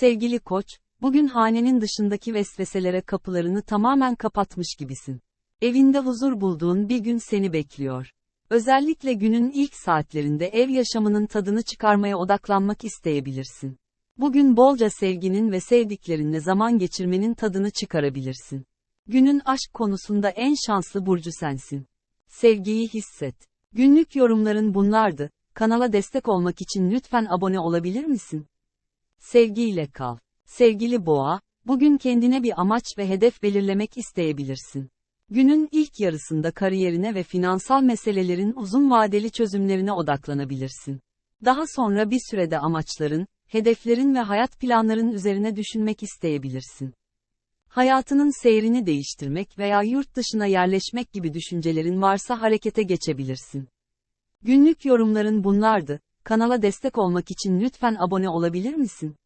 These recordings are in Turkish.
Sevgili koç, bugün hanenin dışındaki vesveselere kapılarını tamamen kapatmış gibisin. Evinde huzur bulduğun bir gün seni bekliyor. Özellikle günün ilk saatlerinde ev yaşamının tadını çıkarmaya odaklanmak isteyebilirsin. Bugün bolca sevginin ve sevdiklerinle zaman geçirmenin tadını çıkarabilirsin. Günün aşk konusunda en şanslı burcu sensin. Sevgiyi hisset. Günlük yorumların bunlardı. Kanala destek olmak için lütfen abone olabilir misin? Sevgiyle kal. Sevgili boğa, bugün kendine bir amaç ve hedef belirlemek isteyebilirsin. Günün ilk yarısında kariyerine ve finansal meselelerin uzun vadeli çözümlerine odaklanabilirsin. Daha sonra bir sürede amaçların, hedeflerin ve hayat planların üzerine düşünmek isteyebilirsin. Hayatının seyrini değiştirmek veya yurt dışına yerleşmek gibi düşüncelerin varsa harekete geçebilirsin. Günlük yorumların bunlardı. Kanala destek olmak için lütfen abone olabilir misin?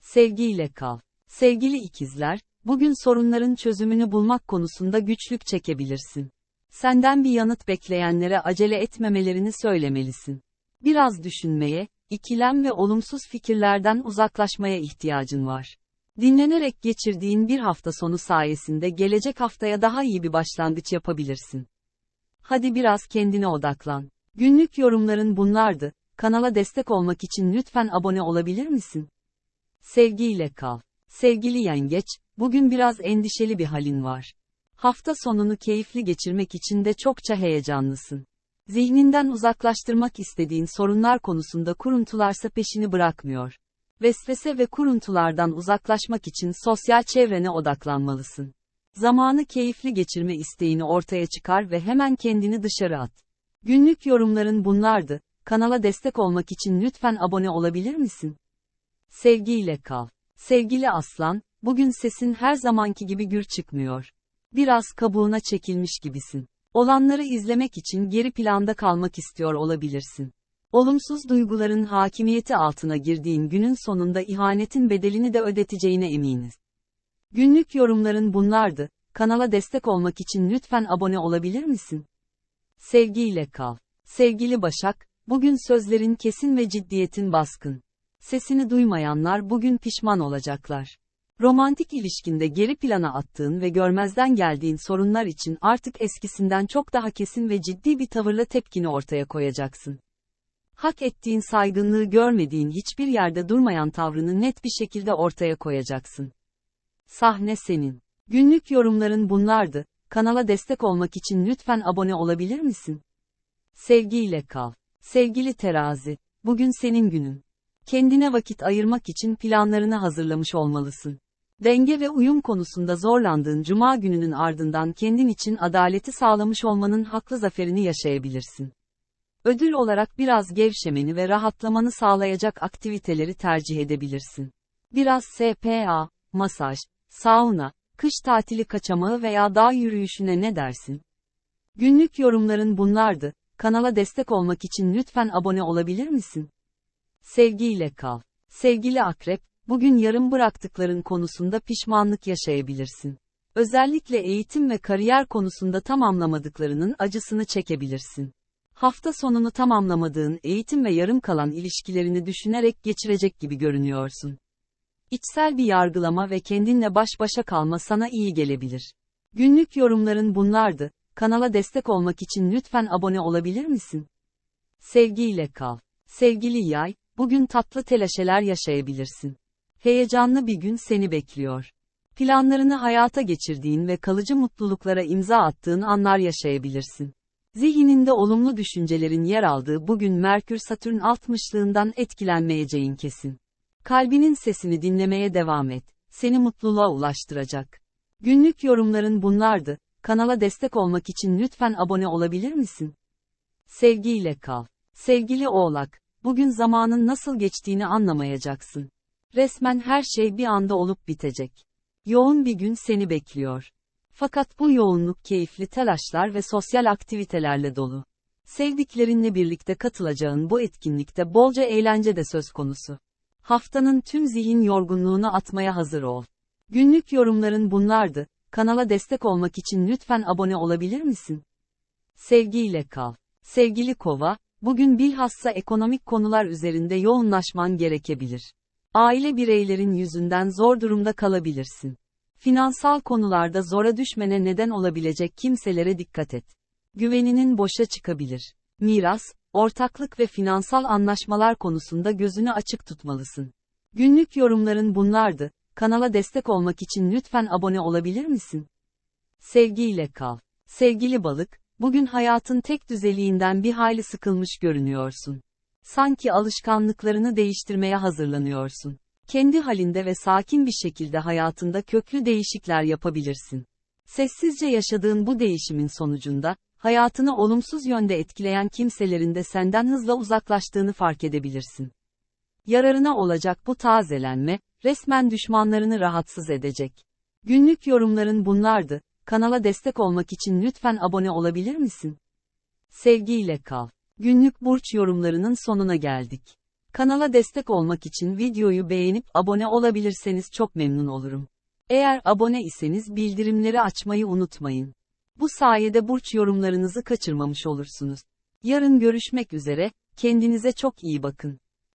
Sevgiyle kal. Sevgili ikizler, bugün sorunların çözümünü bulmak konusunda güçlük çekebilirsin. Senden bir yanıt bekleyenlere acele etmemelerini söylemelisin. Biraz düşünmeye, ikilem ve olumsuz fikirlerden uzaklaşmaya ihtiyacın var. Dinlenerek geçirdiğin bir hafta sonu sayesinde gelecek haftaya daha iyi bir başlangıç yapabilirsin. Hadi biraz kendine odaklan. Günlük yorumların bunlardı. Kanala destek olmak için lütfen abone olabilir misin? Sevgiyle kal. Sevgili yengeç, bugün biraz endişeli bir halin var. Hafta sonunu keyifli geçirmek için de çokça heyecanlısın. Zihninden uzaklaştırmak istediğin sorunlar konusunda kuruntularsa peşini bırakmıyor. Vesvese ve kuruntulardan uzaklaşmak için sosyal çevrene odaklanmalısın. Zamanı keyifli geçirme isteğini ortaya çıkar ve hemen kendini dışarı at. Günlük yorumların bunlardı. Kanala destek olmak için lütfen abone olabilir misin? Sevgiyle kal. Sevgili aslan, bugün sesin her zamanki gibi gür çıkmıyor. Biraz kabuğuna çekilmiş gibisin. Olanları izlemek için geri planda kalmak istiyor olabilirsin. Olumsuz duyguların hakimiyeti altına girdiğin günün sonunda ihanetin bedelini de ödeteceğine eminiz. Günlük yorumların bunlardı. Kanala destek olmak için lütfen abone olabilir misin? Sevgiyle kal. Sevgili Başak, bugün sözlerin kesin ve ciddiyetin baskın. Sesini duymayanlar bugün pişman olacaklar. Romantik ilişkinde geri plana attığın ve görmezden geldiğin sorunlar için artık eskisinden çok daha kesin ve ciddi bir tavırla tepkini ortaya koyacaksın. Hak ettiğin saygınlığı görmediğin hiçbir yerde durmayan tavrını net bir şekilde ortaya koyacaksın. Sahne senin. Günlük yorumların bunlardı. Kanala destek olmak için lütfen abone olabilir misin? Sevgiyle kal. Sevgili terazi, bugün senin günün. Kendine vakit ayırmak için planlarını hazırlamış olmalısın. Denge ve uyum konusunda zorlandığın cuma gününün ardından kendin için adaleti sağlamış olmanın haklı zaferini yaşayabilirsin. Ödül olarak biraz gevşemeni ve rahatlamanı sağlayacak aktiviteleri tercih edebilirsin. Biraz SPA, masaj, sauna, kış tatili kaçamağı veya dağ yürüyüşüne ne dersin? Günlük yorumların bunlardı. Kanala destek olmak için lütfen abone olabilir misin? Sevgiyle kal. Sevgili akrep, bugün yarım bıraktıkların konusunda pişmanlık yaşayabilirsin. Özellikle eğitim ve kariyer konusunda tamamlamadıklarının acısını çekebilirsin. Hafta sonunu tamamlamadığın eğitim ve yarım kalan ilişkilerini düşünerek geçirecek gibi görünüyorsun. İçsel bir yargılama ve kendinle baş başa kalma sana iyi gelebilir. Günlük yorumların bunlardı. Kanala destek olmak için lütfen abone olabilir misin? Sevgiyle kal. Sevgili yay, bugün tatlı telaşeler yaşayabilirsin. Heyecanlı bir gün seni bekliyor. Planlarını hayata geçirdiğin ve kalıcı mutluluklara imza attığın anlar yaşayabilirsin. Zihninde olumlu düşüncelerin yer aldığı bugün Merkür-Satürn 60'lığından etkilenmeyeceğin kesin. Kalbinin sesini dinlemeye devam et. Seni mutluluğa ulaştıracak. Günlük yorumların bunlardı. Kanala destek olmak için lütfen abone olabilir misin? Sevgiyle kal. Sevgili Oğlak, bugün zamanın nasıl geçtiğini anlamayacaksın. Resmen her şey bir anda olup bitecek. Yoğun bir gün seni bekliyor. Fakat bu yoğunluk keyifli telaşlar ve sosyal aktivitelerle dolu. Sevdiklerinle birlikte katılacağın bu etkinlikte bolca eğlence de söz konusu. Haftanın tüm zihin yorgunluğunu atmaya hazır ol. Günlük yorumların bunlardı. Kanala destek olmak için lütfen abone olabilir misin? Sevgiyle kal. Sevgili Kova, bugün bilhassa ekonomik konular üzerinde yoğunlaşman gerekebilir. Aile bireylerin yüzünden zor durumda kalabilirsin. Finansal konularda zora düşmene neden olabilecek kimselere dikkat et. Güveninin boşa çıkabilir. Miras, ortaklık ve finansal anlaşmalar konusunda gözünü açık tutmalısın. Günlük yorumların bunlardı. Kanala destek olmak için lütfen abone olabilir misin? Sevgiyle kal. Sevgili balık, bugün hayatın tek düzeliğinden bir hayli sıkılmış görünüyorsun. Sanki alışkanlıklarını değiştirmeye hazırlanıyorsun. Kendi halinde ve sakin bir şekilde hayatında köklü değişikler yapabilirsin. Sessizce yaşadığın bu değişimin sonucunda, hayatını olumsuz yönde etkileyen kimselerin de senden hızla uzaklaştığını fark edebilirsin. Yararına olacak bu tazelenme, resmen düşmanlarını rahatsız edecek. Günlük yorumların bunlardı. Kanala destek olmak için lütfen abone olabilir misin? Sevgiyle kal. Günlük burç yorumlarının sonuna geldik. Kanala destek olmak için videoyu beğenip abone olabilirseniz çok memnun olurum. Eğer abone iseniz bildirimleri açmayı unutmayın. Bu sayede burç yorumlarınızı kaçırmamış olursunuz. Yarın görüşmek üzere, kendinize çok iyi bakın.